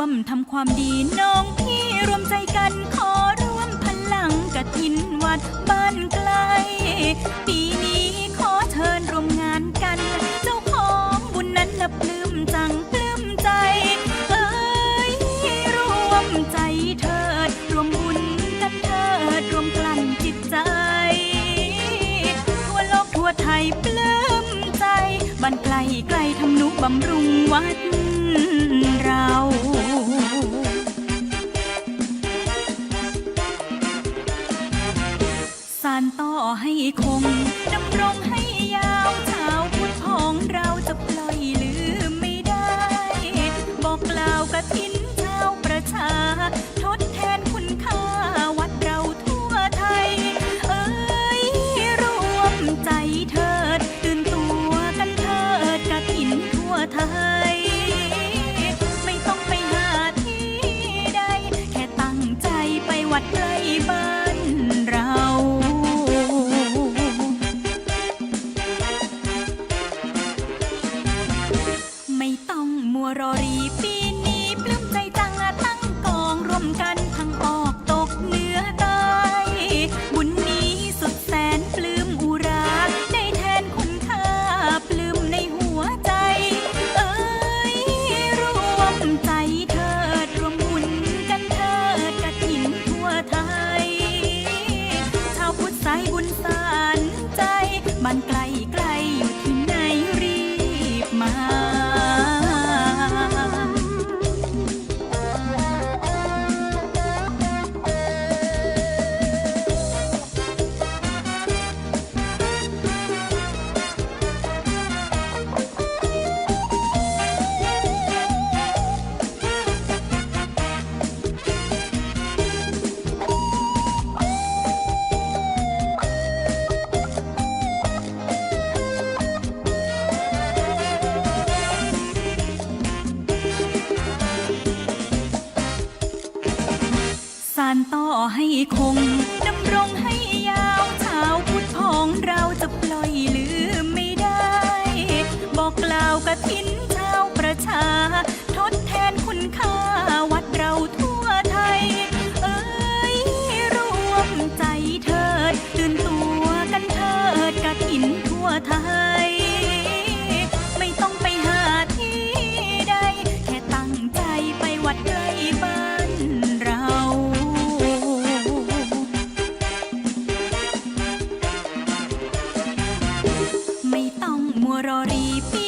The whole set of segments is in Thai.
ร่วมทำความดีน้องพี่รวมใจกันขอร่วมพลังกถินวัดบ้านไกล ปีนี้ขอเชิญร่วมงานกัน เจ้าของบุญนั้นละปลื้มจังปลื้มใจเอ้ยร่วมใจเถิดรวมบุญกันเถิดรวมกลั่นจิตใจทั่วโลกทั่วไทยปลื้มใจบ้านไกลไกลทำนุบำรุงวัดเราานต่อให้คงดำรงให้ยาว ไม่ต้องไปหาที่ใด แค่ตั้งใจไปวัดใกล้บ้านเรา ไม่ต้องมัวรอรีปี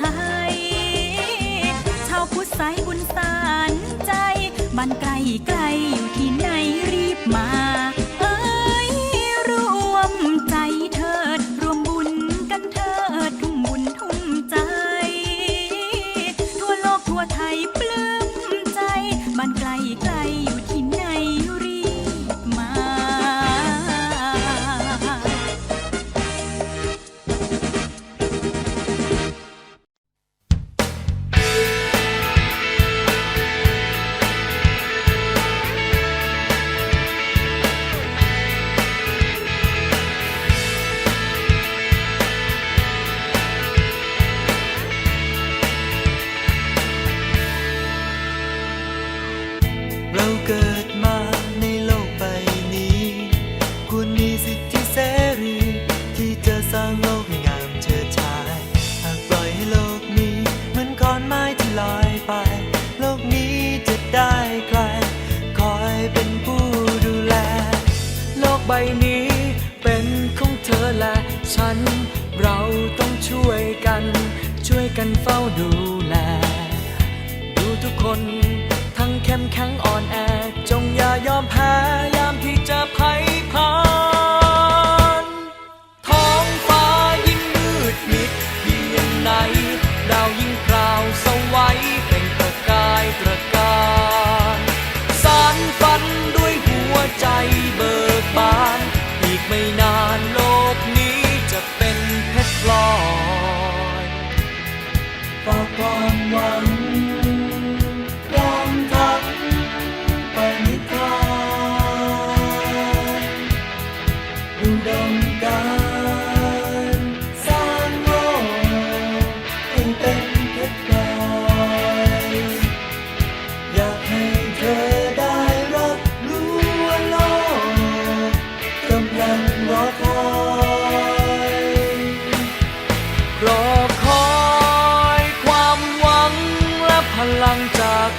ไทย ชาวพุทธสายบุญสารใจบ้านไกลไกลอยู่ น ทั้งเข้มแข็งอ่อนแอ จงอย่ายอมแพ้ยามที่จะภัยผ่านท้องฟ้ายิ่งมืดมิดเพียงไหนดาวยิ่งพราวสวัยเป็นประกายประกายสารฝันด้วยหัวใจเบิกบาน อีกไม่นาน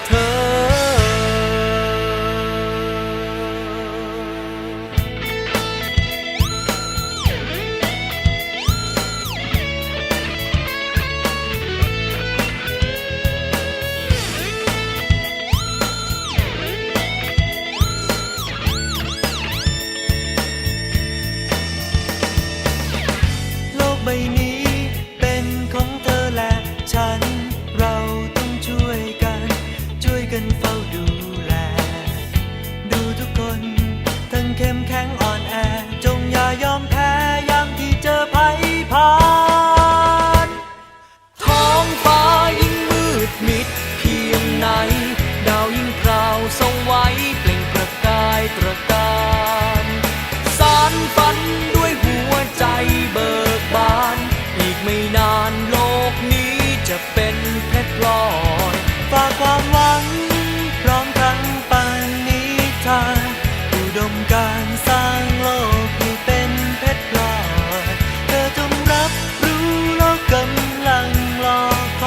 turn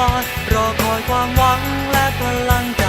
อนรอคอยความหวังและพลัง